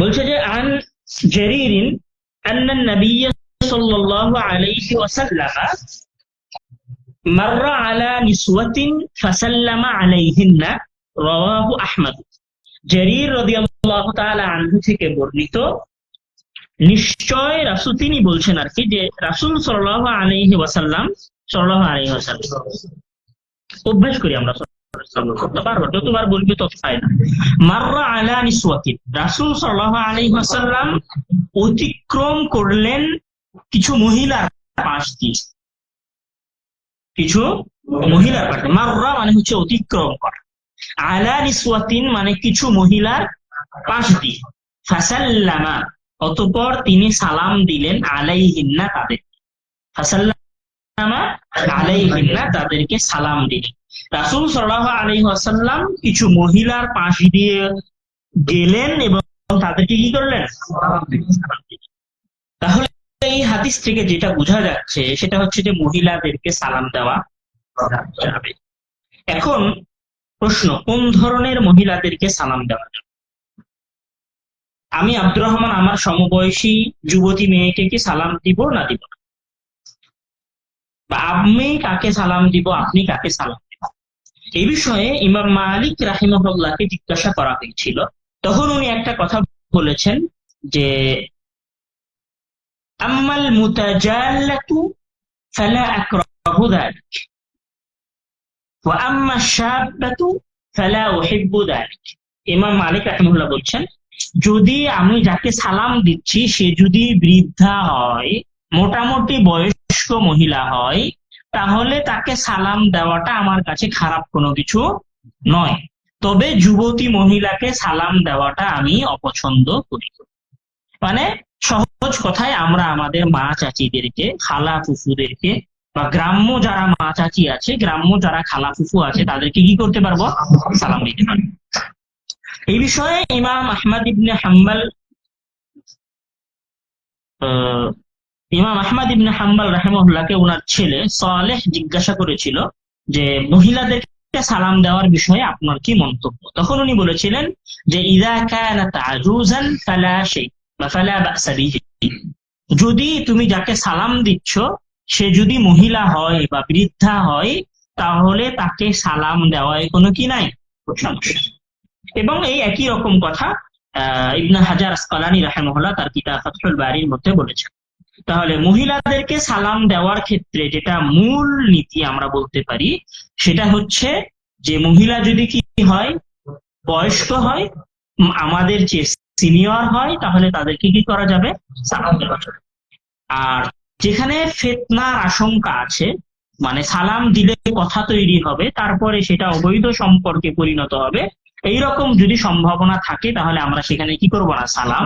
বলছে যে আন জারিরিন أن النبي صلى الله عليه وسلم مر على نسوة فسلم عليهن رواه أحمد জারির রাদিয়াল্লাহু তাআলা আনহু থেকে বর্ণিত নিশ্চয় রাসূল তিনি বলছেন আর কি যে রাসূল সাল্লাল্লাহু আলাইহি ওয়াসাল্লাম সাল্লাল্লাহু আলাইহি ওয়াসাল্লাম অভ্যাস করি আমরা যতবার বলবি তত ফায়দা মাররা আলা নিসওয়াতিন রাসূল সাল্লাল্লাহু আলাইহি ওয়াসাল্লাম অতিক্রম করলেন কিছু মহিলার পাশ দিয়ে কিছু মহিলার পাশ মাররা মানে হচ্ছে অতিক্রম করা আলা নিসওয়াতিন মানে কিছু মহিলার পাশ দিয়ে ফাসাল্লামা অতঃপর তিনি সালাম দিলেন আলাইহিন্না তাদের ফাসাল্লামা আলাইহিন্না তাদেরকে সালাম দিলেন রাসূল সাল্লাল্লাহু আলাইহি ওয়াসাল্লাম কিছু মহিলার পাশ দিয়ে গেলেন এবং তাদেরকে কি করলেন? তাহলে এই হাদিস থেকে যেটা বোঝা যাচ্ছে, সেটা হচ্ছে যে মহিলাদেরকে সালাম দেওয়া যাবে। এখন প্রশ্ন, কোন ধরনের মহিলাদেরকে সালাম দেওয়া যাবে? আমি আব্দুর রহমান, আমার সমবয়সী যুবতী মেয়েকে কি সালাম দিব না দিব? না? আমি কাকে সালাম দিব, আপনি কাকে সালাম এই বিষয়ে ইমাম মালিক রাহিমহল্লাহকে জিজ্ঞাসা করা হয়েছিল। তখন উনি একটা কথা বলেছেন যে, আম্মাল মুতাজাল্লাতু ফালা আক্রাহু ওয়া আম্মা ফালা উহিব্বু ইমাম মালিক বলছেন, যদি আমি যাকে সালাম দিচ্ছি, সে যদি বৃদ্ধা হয়, মোটামুটি বয়স্ক মহিলা হয় তাহলে তাকে সালাম দেওয়াটা আমার কাছে খারাপ কোনো কিছু নয়। তবে যুবতী মহিলাকে সালাম দেওয়াটা আমি অপছন্দ করি। মানে সহজ কথায় আমরা আমাদের মা চাচিদেরকে, খালা ফুফুদেরকে বা গ্রাম্য যারা মা চাচি আছে, গ্রাম্য যারা খালা ফুফু আছে, তাদেরকে কি করতে পারব? সালাম দিতে পারব। এই বিষয়ে ইমাম আহমদ ইবনে হাম্বাল ইমাম আহমদ ইবনে হাম্বাল রাহেমহুল্লাহকে ওনার ছেলে সালেহ জিজ্ঞাসা করেছিল যে মহিলাদেরকে সালাম দেওয়ার বিষয়ে আপনার কি মন্তব্য? তখন উনি বলেছিলেন যে ইদা যদি তুমি যাকে সালাম দিচ্ছ সে যদি মহিলা হয় বা বৃদ্ধা হয় তাহলে তাকে সালাম দেওয়ায় কোনো কি নাই? এবং এই একই রকম কথা আহ, ইবনে হাজার আসকালানি রাহেমহল্লা তার কিতাব ফাতহুল বাড়ির মধ্যে বলেছেন। তাহলে মহিলাদেরকে সালাম দেওয়ার ক্ষেত্রে যেটা মূল নীতি আমরা বলতে পারি, সেটা হচ্ছে যে মহিলা যদি কি হয়, বয়স্ক হয়, আমাদের যে সিনিয়র হয়, তাহলে তাদেরকে কি করা যাবে? সালাম দেওয়া যাবে। আর যেখানে ফেতনার আশঙ্কা আছে মানে সালাম দিলে কথা তৈরি হবে, তারপরে সেটা অবৈধ সম্পর্কে পরিণত হবে, এইরকম যদি সম্ভাবনা থাকে, তাহলে আমরা সেখানে কি করব না? সালাম